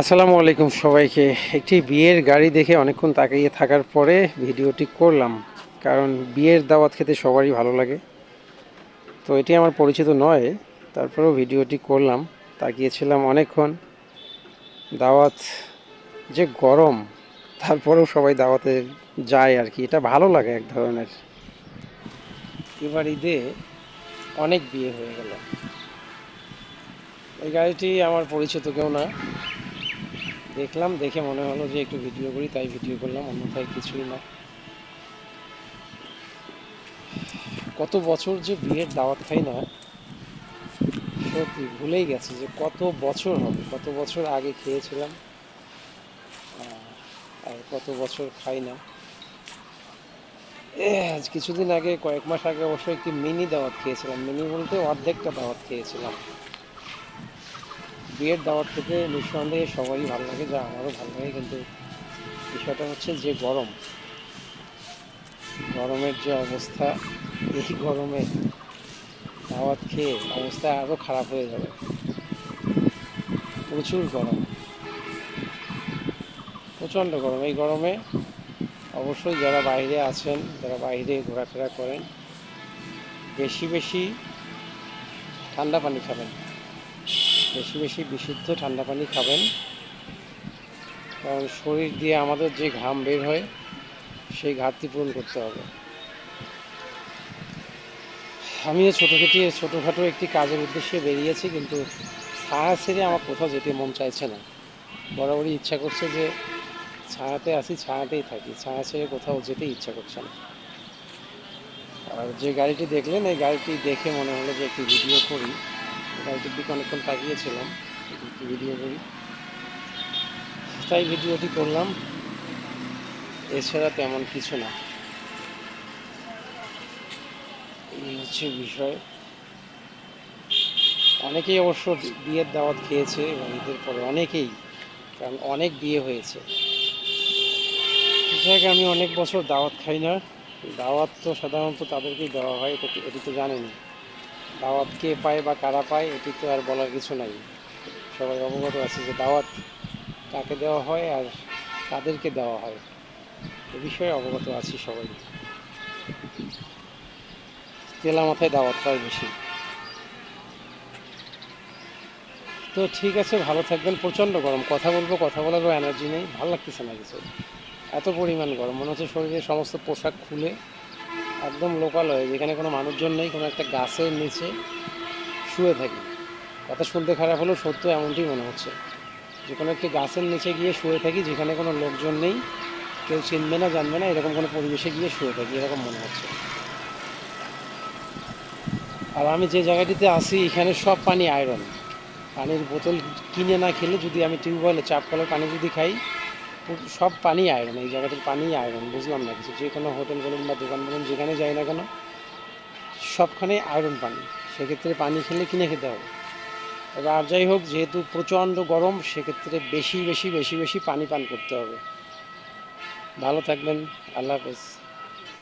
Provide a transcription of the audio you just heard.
আসসালামু আলাইকুম সবাইকে। একটি বিয়ের গাড়ি দেখে অনেকক্ষণ তাকিয়ে থাকার পরে ভিডিওটি করলাম, কারণ বিয়ের দাওয়াত খেতে সবারই ভালো লাগে। তো এটি আমার পরিচিত নয়, তারপরেও ভিডিওটি করলাম, তাকিয়েছিলাম অনেকক্ষণ। দাওয়াত যে গরম, তারপরেও সবাই দাওয়াতে যায় আর কি, এটা ভালো লাগে এক ধরনের। এবার ঈদে অনেক বিয়ে হয়ে গেল। এই গাড়িটি আমার পরিচিত কেউ না। দেখলাম, দেখে মনে হলো যে একটু ভিডিও করি, তাই ভিডিও করলাম, অন্যথায় কিছুই না। কত বছর যে বিয়ের দাওয়াত খাই না, সত্যি ভুলেই গেছি যে কত বছর হবে, কত বছর আগে খেয়েছিলাম আর কত বছর খাই না। কিছুদিন আগে, কয়েক মাস আগে অবশ্য একটি মিনি দাওয়াত খেয়েছিলাম। মিনি বলতে অর্ধেকটা দাওয়াত খেয়েছিলাম। বিয়ের দাওয়াত থেকে নিঃসন্দেহে সবারই ভালো লাগে, যা আমারও ভালো লাগে, কিন্তু বিষয়টা হচ্ছে যে গরম। গরমের যে অবস্থা এই গরমে দাওয়াত খেয়ে অবস্থা আরও খারাপ হয়ে যাবে, প্রচুর গরম। প্রচণ্ড গরম। এই গরমে অবশ্যই যারা বাইরে আছেন, যারা বাইরে ঘোরাফেরা করেন, বেশি বেশি ঠান্ডা পানি খাবেন। বেশি বেশি বিশুদ্ধ ঠান্ডা পানি খাবেন। কারণ শরীর দিয়ে আমাদের যে ঘাম বের হয়, সেই ঘাটতি পূরণ করতে হবে। আমিও ছোটো ছোটোখাটি, ছোটোখাটো একটি কাজের উদ্দেশ্যে বেরিয়েছি, কিন্তু ছায়া ছেড়ে আমার কোথাও যেতে মন চাইছে না। বরাবরই ইচ্ছা করছে যে ছায়াতে আসি, ছায়াতেই থাকি। ছায়া ছেড়ে কোথাও যেতে ইচ্ছা করছে না। আর যে গাড়িটি দেখলেন, এই গাড়িটি দেখে মনে হলো যে একটি ভিডিও করি। গাড়িটির দিকে অনেকক্ষণ তাকিয়েছিলাম ভিডিও করি। তাই ভিডিওটি করলাম। এছাড়া তেমন কিছু না। এই হচ্ছে বিষয়। অনেকেই অবশ্য বিয়ের দাওয়াত খেয়েছে এবং ঈদের পরে অনেকেই, কারণ অনেক বিয়ে হয়েছে। যাক আমি অনেক বছর দাওয়াত খাই না। দাওয়াত তো সাধারণত তাদেরকেই দেওয়া হয়, এটা এটি তো জানেনি দাওয়াত কে পায় বা কারা পায়, এটি তো আর বলার কিছু নাই। সবাই অবগত আছে যে দাওয়াত কাকে দেওয়া হয় আর কাদেরকে দেওয়া হয়, এ বিষয়ে অবগত আছি সবাই। তেলা মাথায় দাওয়াত পায় বেশি। তো ঠিক আছে, ভালো থাকবেন। প্রচণ্ড গরম। কথা বলব, কথা বলারও এনার্জি নেই। ভালো লাগতেছে না কিছু। এত পরিমাণ গরম। মনে হচ্ছে শরীরের সমস্ত পোশাক খুলে একদম লোকাল হয়ে, যেখানে কোনো মানুষজন নেই, কোনো একটা গাছের নিচে শুয়ে থাকি। কথা শুনতে খারাপ হলেও সত্য এমনটি মনে হচ্ছে। যে কোনো একটি গাছের নিচে গিয়ে শুয়ে থাকি, যেখানে কোনো লোকজন নেই, কেউ চিনবে না, জানবে না, এরকম কোনো পরিবেশে গিয়ে শুয়ে থাকি, এরকম মনে হচ্ছে। আর আমি যে জায়গাটিতে আসি এখানে সব পানি আয়রন পানির বোতল কিনে না খেলে যদি আমি টিউবওয়েলে চাপ কলের পানি যদি খাই সব পানি আয়রন এই জায়গাটির পানি আয়রন বুঝলাম না কিছু। যে কোনো হোটেল বলুন বা দোকান বলুন, যেখানে যাই না কেন, সবখানে আয়রন পানি। সেক্ষেত্রে পানি খেলে কিনে খেতে হবে। তবে আর যাই হোক, যেহেতু প্রচণ্ড গরম, সেক্ষেত্রে বেশি বেশি বেশি বেশি পানি পান করতে হবে। ভালো থাকবেন। আল্লাহ হাফেজ।